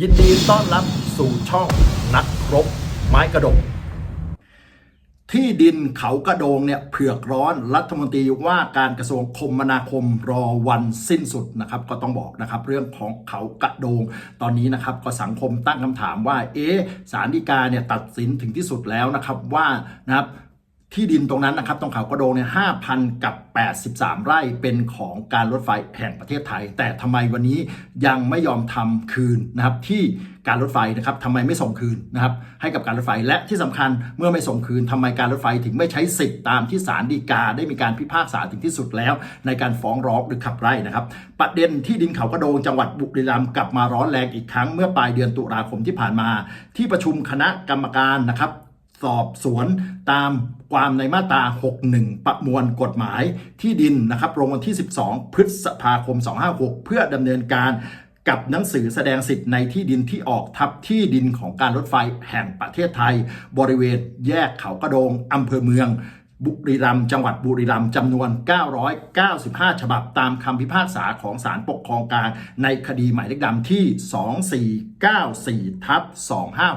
ยินดีต้อนรับสู่ช่องนักรบไม้กระดก ที่ดินเขากระโดงเนี่ยเผือกร้อนรัฐมนตรีว่าการกระทรวงคมนาคมรอวันสิ้นสุดนะครับ ก็ต้องบอกนะครับเรื่องของเขากระโดง ตอนนี้นะครับก็สังคมตั้งคำถามว่า เอ๊ะสารดีกาเนี่ยตัดสินถึงที่สุดแล้วนะครับว่านะครับ ที่ดินตรงนั้นนะครับตรงเขากระโดงเนี่ยห้าพันกับ 83 ไร่เป็นของการรถไฟแห่งประเทศไทย แต่ทำไมวันนี้ยังไม่ยอมทำคืนนะครับที่การรถไฟนะครับทำไมไม่ส่งคืนนะครับให้กับการรถไฟและที่สำคัญเมื่อไม่ส่งคืนทำไมการรถไฟถึงไม่ใช้สิทธิ์ตามที่ศาลฎีกาได้มีการพิพากษาถึงที่สุดแล้ว ในการฟ้องร้องหรือขับไล่นะครับ ประเด็นที่ดินเขากระโดงจังหวัดบุรีรัมย์กลับมาร้อนแรงอีกครั้งเมื่อปลายเดือนตุลาคมที่ผ่านมา ที่ประชุมคณะกรรมการนะครับสอบสวนตาม ความในมาตรา 61 ประมวลกฎหมายที่ดินนะครับลงวันที่ 12 พฤษภาคม 256 เพื่อดำเนินการกับหนังสือแสดงสิทธิ์ในที่ดินที่ออกทับที่ดินของการรถไฟแห่งประเทศไทย บริเวณแยกเขากระโดงอำเภอเมือง บุรีรัมย์จังหวัดบุรีรัมย์จำนวน 995 ฉบับตามคำพิพากษาของศาลปกครองกลาง ในคดีหมายเลขดำที่ 2494ทับ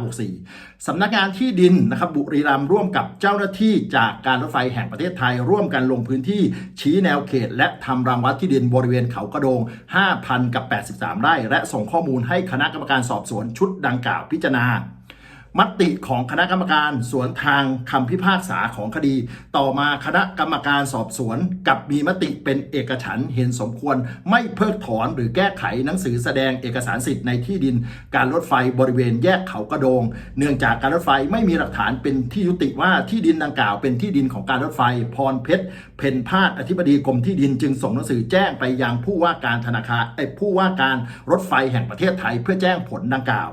2564 สำนักงานที่ดินนะครับบุรีรัมย์ร่วมกับเจ้าหน้าที่จากการรถไฟแห่งประเทศไทย ร่วมกันลงพื้นที่ชี้แนวเขต และทำรังวัดที่ดินบริเวณเขากระโดง 5,000 กับ 83 ไร่ และส่งข้อมูลให้คณะกรรมการสอบสวนชุดดังกล่าวพิจารณา มติของคณะกรรมการสวนทางคำพิพากษาของคดี ต่อมาคณะกรรมการสอบสวนกับมีมติเป็นเอกฉันเห็นสมควรไม่เพิกถอนหรือแก้ไขหนังสือแสดงเอกสารสิทธิ์ในที่ดิน การรถไฟบริเวณแยกเขากระโดง เนื่องจากการรถไฟไม่มีหลักฐานเป็นที่ยุติว่าที่ดินดังกล่าวเป็นที่ดินของการรถไฟ พรเพชรเพนพาดอธิบดีกรมที่ดินจึงส่งหนังสือแจ้งไปยังผู้ว่าการธนาคารผู้ว่าการรถไฟแห่งประเทศไทยเพื่อแจ้งผลดังกล่าว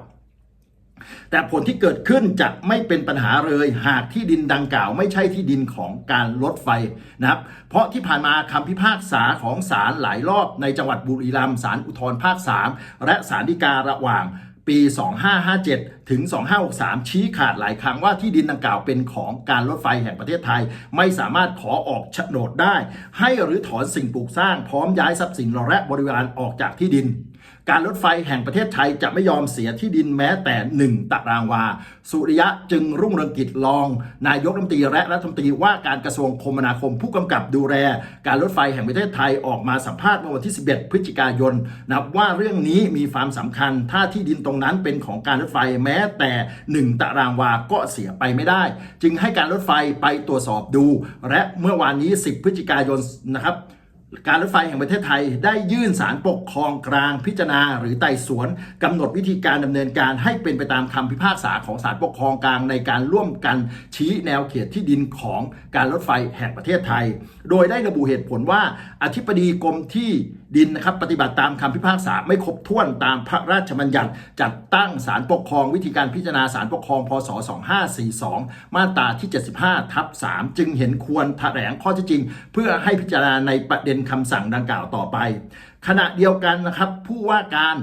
แต่ผลที่เกิดขึ้นจะไม่เป็นปัญหาเลยหากที่ดินดังกล่าว ไม่ใช่ที่ดินของการรถไฟนะครับ เพราะที่ผ่านมาคำพิพากษาของศาลหลายรอบในจังหวัดบุรีรัมย์ศาลอุทธรภาค 3 และศาลฎีการะหว่างปี 2557 ถึง 2563 ชี้ขาดหลายครั้งว่าที่ดินดังกล่าวเป็นของการรถไฟแห่งประเทศไทย ไม่สามารถขอออกโฉนดได้ ให้หรือถอนสิ่งปลูกสร้างพร้อมย้ายทรัพย์สินและบริวารออกจากที่ดิน การรถไฟแห่งประเทศไทยจะไม่ยอมเสียที่ดินแม้แต่1ตารางวา สุริยะจึงรุ่งเรืองกิจรอง นายกรัฐมนตรีและรัฐมนตรีว่าการกระทรวงคมนาคมผู้กำกับดูแล การรถไฟแห่งประเทศไทยออกมาสัมภาษณ์เมื่อวันที่ 11 พฤศจิกายน นับว่าเรื่องนี้มีความสำคัญ ถ้าที่ดินตรงนั้นเป็นของการรถไฟแม้แต่1ตารางวาก็เสียไปไม่ได้ จึงให้การรถไฟไปตรวจสอบดู และเมื่อวานนี้ 10 พฤศจิกายนนะครับ การรถไฟแห่งประเทศไทย ได้ยื่นสารปกครองกลางพิจารณา หรือไต่สวนกำหนดวิธีการดำเนินการให้เป็นไปตามคำพิพากษาของศาลปกครองกลางในการร่วมกันชี้แนวเขตที่ดินของการรถไฟแห่งประเทศไทย โดยได้ระบุเหตุผลว่าอธิบดีกรมที่ดินนะครับปฏิบัติตามคำพิพากษาไม่ครบถ้วนตามพระราชบัญญัติ จัดตั้งศาลปกครองวิธีการพิจารณาศาลปกครอง พศ 2542 มาตราที่ 75 ทับ 3 จึงเห็นควรแถลงข้อเท็จจริง เพื่อให้พิจารณาในประเด็นคำสั่งดังกล่าวต่อไป ขณะเดียวกันนะครับ ผู้ว่าการ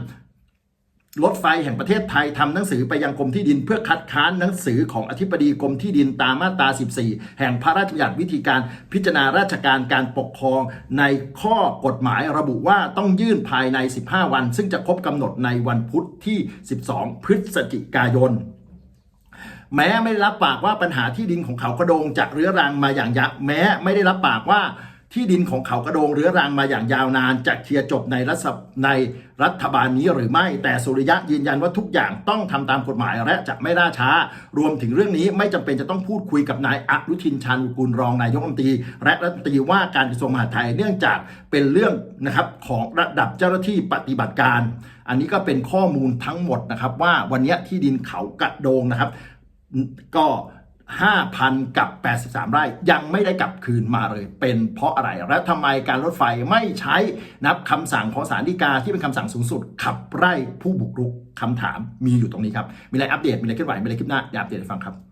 รถไฟแห่งประเทศไทยทำหนังสือไปยังกรมที่ดินเพื่อคัดค้านหนังสือของอธิบดีกรมที่ดินตามมาตรา 14 แห่งพระราชบัญญัติวิธีการพิจารณาราชการการปกครองในข้อกฎหมายระบุว่าต้องยื่นภายใน 15 วัน ซึ่งจะครบกำหนดในวันพุธที่ 12 พฤศจิกายนแม้ไม่ได้รับปากว่าปัญหาที่ดินของเขากระโดงจะเรื้อรังมาอย่างยะแม้ไม่ได้รับปากว่า ที่ดินของเขากระโดงเรื้อรังมาอย่างยาวนานจะเคลียร์จบในรัฐในรัฐบาลนี้หรือไม่ แต่สุริยะยืนยันว่าทุกอย่างต้องทำตามกฎหมายและจะไม่ล่าช้า รวมถึงเรื่องนี้ไม่จำเป็นจะต้องพูดคุยกับนายอนุทินชาญวิรุฬรองนายกรัฐมนตรีและรัฐมนตรีว่าการกระทรวงมหาดไทยเนื่องจากเป็นเรื่องนะครับของระดับเจ้าหน้าที่ปฏิบัติการ อันนี้ก็เป็นข้อมูลทั้งหมดนะครับว่าวันนี้ที่ดินเขากระโดงนะครับ ก็ 5,000 กับ 83 ไร่ยังไม่ได้กลับคืนมาเลย เป็นเพราะอะไรและทำไมการรถไฟไม่ใช้นับคำสั่งของศาลฎีกาที่เป็นคำสั่งสูงสุด ขับไล่ผู้บุกรุกคำถามมีอยู่ตรงนี้ครับ มีอะไรอัปเดตมีอะไรเคลื่อนไหวมีอะไรคลิปหน้าอย่าอัปเดตให้ฟังครับ